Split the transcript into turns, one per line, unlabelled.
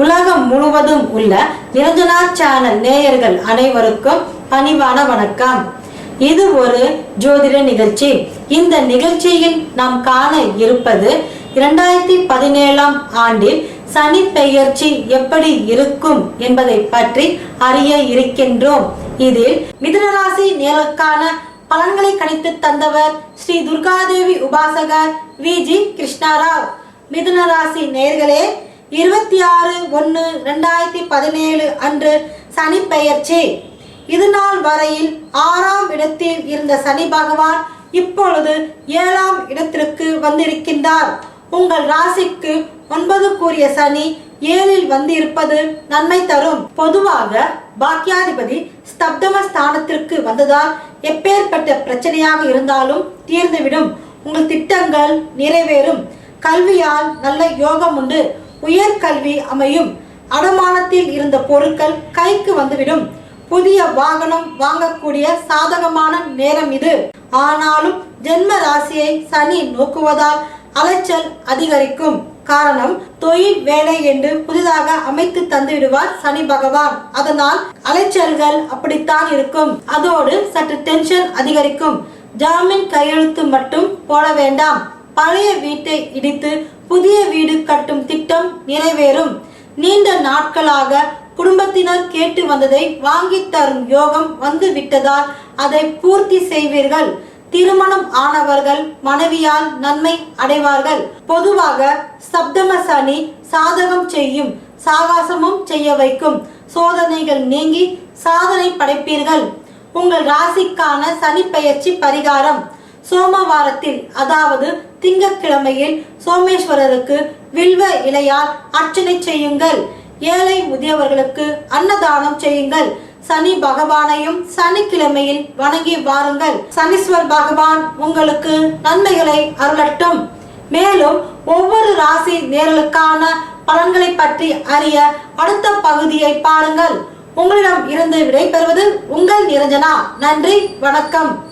உலகம் முழுவதும் உள்ள நிரஞ்சனா சேனல் நேயர்கள் அனைவருக்கும் பணிவான வணக்கம். இது ஒரு ஜோதிட நிகழ்ச்சி. இந்த நிகழ்ச்சியில் நாம் காண இருப்பது இரண்டாயிரத்தி பதினேழாம் ஆண்டில் சனி பெயர்ச்சி எப்படி இருக்கும் என்பதை பற்றி அறிய இருக்கின்றோம். இதில் மிதுனராசி நேருக்கான பலன்களை கணித்து தந்தவர் ஸ்ரீ துர்காதேவி உபாசகர் வி ஜி கிருஷ்ணாராவ். மிதுன ராசி நேர்களே இருபத்தி ஆறு ஒன்று ரெண்டாயிரத்தி பதினேழு அன்று சனி பெயர்ச்சி இது நாள் வரையில் ஆறாம் இடத்தில் இருந்த சனி பகவான் இப்பொழுது ஏழாம் இடத்திற்கு வந்திருக்கின்றார். உங்கள் ராசிக்கு ஒன்பது கூறிய சனி ஏழில் வந்து இருப்பது நன்மை தரும். பொதுவாக பாக்கியாதிபதி ஸ்தப்தம ஸ்தானத்திற்கு வந்ததால் எப்பேற்பட்ட பிரச்சனையாக இருந்தாலும் தீர்ந்துவிடும். உங்கள் திட்டங்கள் நிறைவேறும். கல்வியால் நல்ல யோகம் உண்டு. உயர்கல்வி அமையும். அடமானத்தில் இருந்த பொருட்கள் கைக்கு வந்துவிடும். புதிய வாகனம் வாங்கக்கூடிய சாதகமான நேரம் இது. ஆனாலும் ஜென்ம ராசியை சனி நோக்குவதால் அலைச்சல் அதிகரிக்கும். காரணம் தொழில் வேலை என்று புதிதாக அமைத்து தந்து விடுவார் சனி பகவான். அதனால் அலைச்சல்கள் அப்படித்தான் இருக்கும். அதோடு சற்று டென்ஷன் அதிகரிக்கும். ஜாமீன் கையெழுத்து மட்டும் போட வேண்டாம். பழைய வீட்டை இடித்து புதிய வீடு கட்ட திட்டம் நிறைவேறும். நீண்ட நாட்களாக குடும்பத்தினர் கேட்டு வந்ததை வாங்கி தரும் யோகம் வந்து விட்டதால் அதை பூர்த்தி செய்வீர்கள். திருமணம் ஆனவர்கள் மனைவியால் நன்மை அடைவார்கள். பொதுவாக சப்தம சனி சாதகம் செய்யும் சாகாசமும் செய்ய வைக்கும். சோதனைகள் நீங்கி சாதனை படைப்பீர்கள். உங்கள் ராசிக்கான சனி பயிற்சி பரிகாரம். சோமவாரத்தில் அதாவது திங்கக்கிழமையில் சோமேஸ்வரருக்கு வில்வ இலையால் அர்ச்சனை செய்யுங்கள். ஏழை முதியவர்களுக்கு அன்னதானம் செய்யுங்கள். சனி பகவானையும் சனிக்கிழமையில் வணங்கி வாருங்கள். சனீஸ்வர் பகவான் உங்களுக்கு நன்மைகளை அருளட்டும். மேலும் ஒவ்வொரு ராசி நேர்களுக்கான பலன்களை பற்றி அறிய அடுத்த பகுதியை பாருங்கள். உங்களிடம் இருந்து விடைபெறுவது உங்கள் நிரஞ்சனா. நன்றி வணக்கம்.